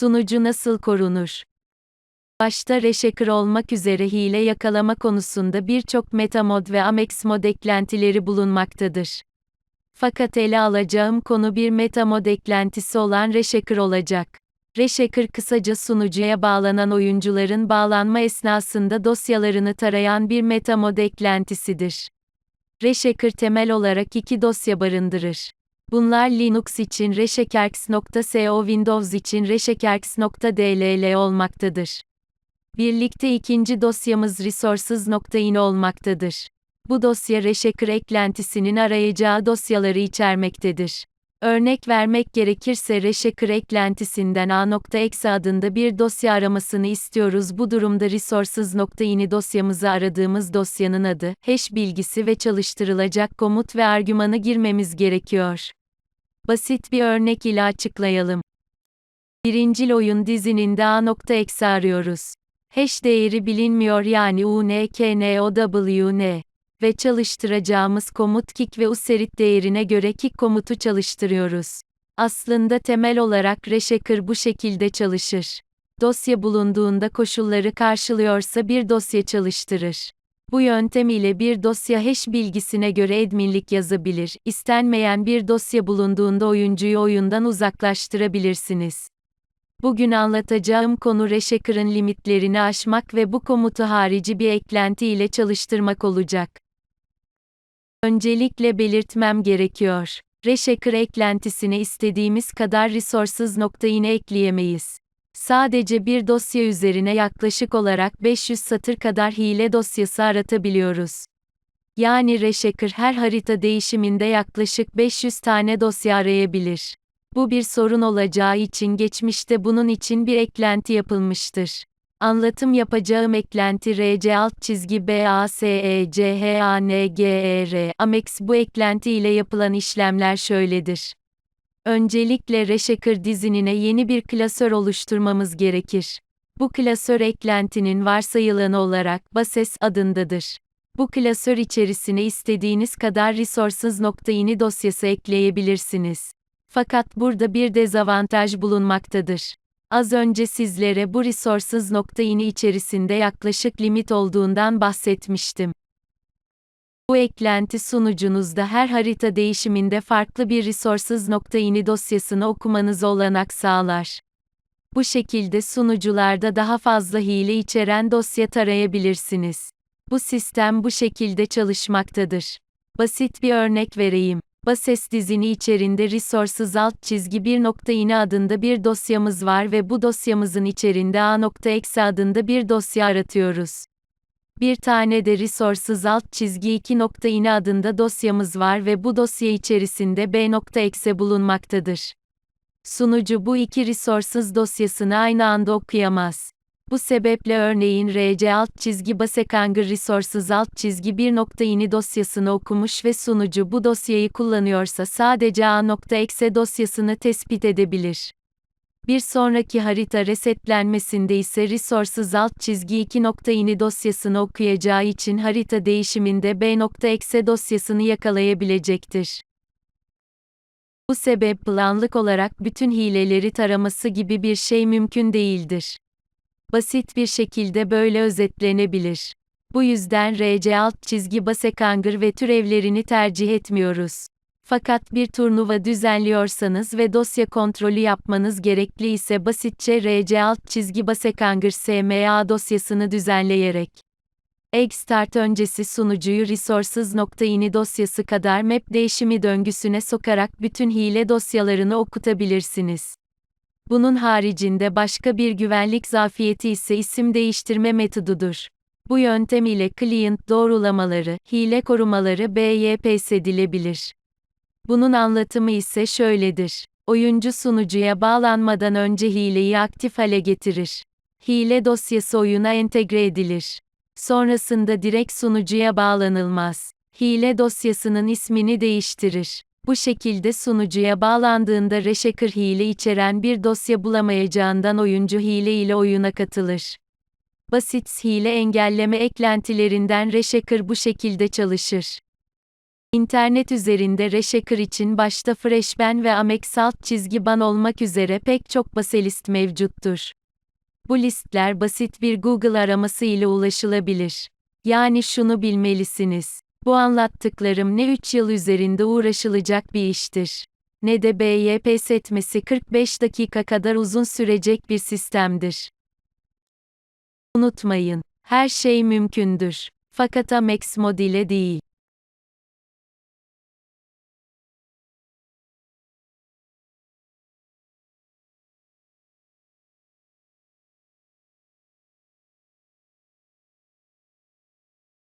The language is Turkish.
Sunucu nasıl korunur? Başta Reshaker olmak üzere hile yakalama konusunda birçok MetaMod ve Amex mod eklentileri bulunmaktadır. Fakat ele alacağım konu bir MetaMod eklentisi olan Reshaker olacak. Reshaker kısaca sunucuya bağlanan oyuncuların bağlanma esnasında dosyalarını tarayan bir MetaMod eklentisidir. Reshaker temel olarak iki dosya barındırır. Bunlar Linux için reshakerx.co Windows için reshakerx.dll olmaktadır. Birlikte ikinci dosyamız resources.in olmaktadır. Bu dosya Reshaker eklentisinin arayacağı dosyaları içermektedir. Örnek vermek gerekirse Reshaker eklentisinden a.exe adında bir dosya aramasını istiyoruz. Bu durumda resources.ini dosyamızı aradığımız dosyanın adı, hash bilgisi ve çalıştırılacak komut ve argümanı girmemiz gerekiyor. Basit bir örnek ile açıklayalım. Birincil oyun dizininde a.exe arıyoruz. Hash değeri bilinmiyor yani unknown ve çalıştıracağımız komut kick ve userit değerine göre kick komutu çalıştırıyoruz. Aslında temel olarak Reshaker bu şekilde çalışır. Dosya bulunduğunda koşulları karşılıyorsa bir dosya çalıştırır. Bu yöntem ile bir dosya hash bilgisine göre adminlik yazabilir, istenmeyen bir dosya bulunduğunda oyuncuyu oyundan uzaklaştırabilirsiniz. Bugün anlatacağım konu Reshaker'ın limitlerini aşmak ve bu komutu harici bir eklenti ile çalıştırmak olacak. Öncelikle belirtmem gerekiyor. Reshaker eklentisine istediğimiz kadar resources nokta ekleyemeyiz. Sadece bir dosya üzerine yaklaşık olarak 500 satır kadar hile dosyası aratabiliyoruz. Yani Reshaker her harita değişiminde yaklaşık 500 tane dosya arayabilir. Bu bir sorun olacağı için geçmişte bunun için bir eklenti yapılmıştır. Anlatım yapacağım eklenti RC alt çizgi BASECHANGER Amex bu eklenti ile yapılan işlemler şöyledir. Öncelikle Reshaker dizinine yeni bir klasör oluşturmamız gerekir. Bu klasör eklentinin varsayılanı olarak bases adındadır. Bu klasör içerisine istediğiniz kadar resources.ini dosyası ekleyebilirsiniz. Fakat burada bir dezavantaj bulunmaktadır. Az önce sizlere bu resources.ini içerisinde yaklaşık limit olduğundan bahsetmiştim. Bu eklenti sunucunuzda her harita değişiminde farklı bir resources.ini dosyasını okumanız olanak sağlar. Bu şekilde sunucularda daha fazla hile içeren dosya tarayabilirsiniz. Bu sistem bu şekilde çalışmaktadır. Basit bir örnek vereyim. Bases dizini içerinde resources alt çizgi 1.ini adında bir dosyamız var ve bu dosyamızın içerinde a.exe adında bir dosya aratıyoruz. Bir tane de resources alt çizgi 2.ini adında dosyamız var ve bu dosya içerisinde b.exe bulunmaktadır. Sunucu bu iki resources dosyasını aynı anda okuyamaz. Bu sebeple örneğin rc alt çizgi basekanger resources alt çizgi 1.ini dosyasını okumuş ve sunucu bu dosyayı kullanıyorsa sadece a.exe dosyasını tespit edebilir. Bir sonraki harita resetlenmesinde ise resources alt çizgi 2.ini dosyasını okuyacağı için harita değişiminde b.exe dosyasını yakalayabilecektir. Bu sebeple anlık olarak bütün hileleri taraması gibi bir şey mümkün değildir. Basit bir şekilde böyle özetlenebilir. Bu yüzden RC alt çizgi basekanger ve türevlerini tercih etmiyoruz. Fakat bir turnuva düzenliyorsanız ve dosya kontrolü yapmanız gerekli ise basitçe RC alt çizgi basekanger SMA dosyasını düzenleyerek Egg start öncesi sunucuyu resources.ini dosyası kadar map değişimi döngüsüne sokarak bütün hile dosyalarını okutabilirsiniz. Bunun haricinde başka bir güvenlik zafiyeti ise isim değiştirme metodudur. Bu yöntem ile client doğrulamaları, hile korumaları bypass edilebilir. Bunun anlatımı ise şöyledir. Oyuncu sunucuya bağlanmadan önce hileyi aktif hale getirir. Hile dosyası oyuna entegre edilir. Sonrasında direkt sunucuya bağlanılmaz. Hile dosyasının ismini değiştirir. Bu şekilde sunucuya bağlandığında Reshaker hile içeren bir dosya bulamayacağından oyuncu hile ile oyuna katılır. Basit hile engelleme eklentilerinden Reshaker bu şekilde çalışır. İnternet üzerinde Reshaker için başta Freshben ve Amex alt çizgi ban olmak üzere pek çok baselist mevcuttur. Bu listler basit bir Google araması ile ulaşılabilir. Yani şunu bilmelisiniz. Bu anlattıklarım ne 3 yıl üzerinde uğraşılacak bir iştir. Ne de BYP etmesi 45 dakika kadar uzun sürecek bir sistemdir. Unutmayın, her şey mümkündür. Fakat Amex mod ile değil.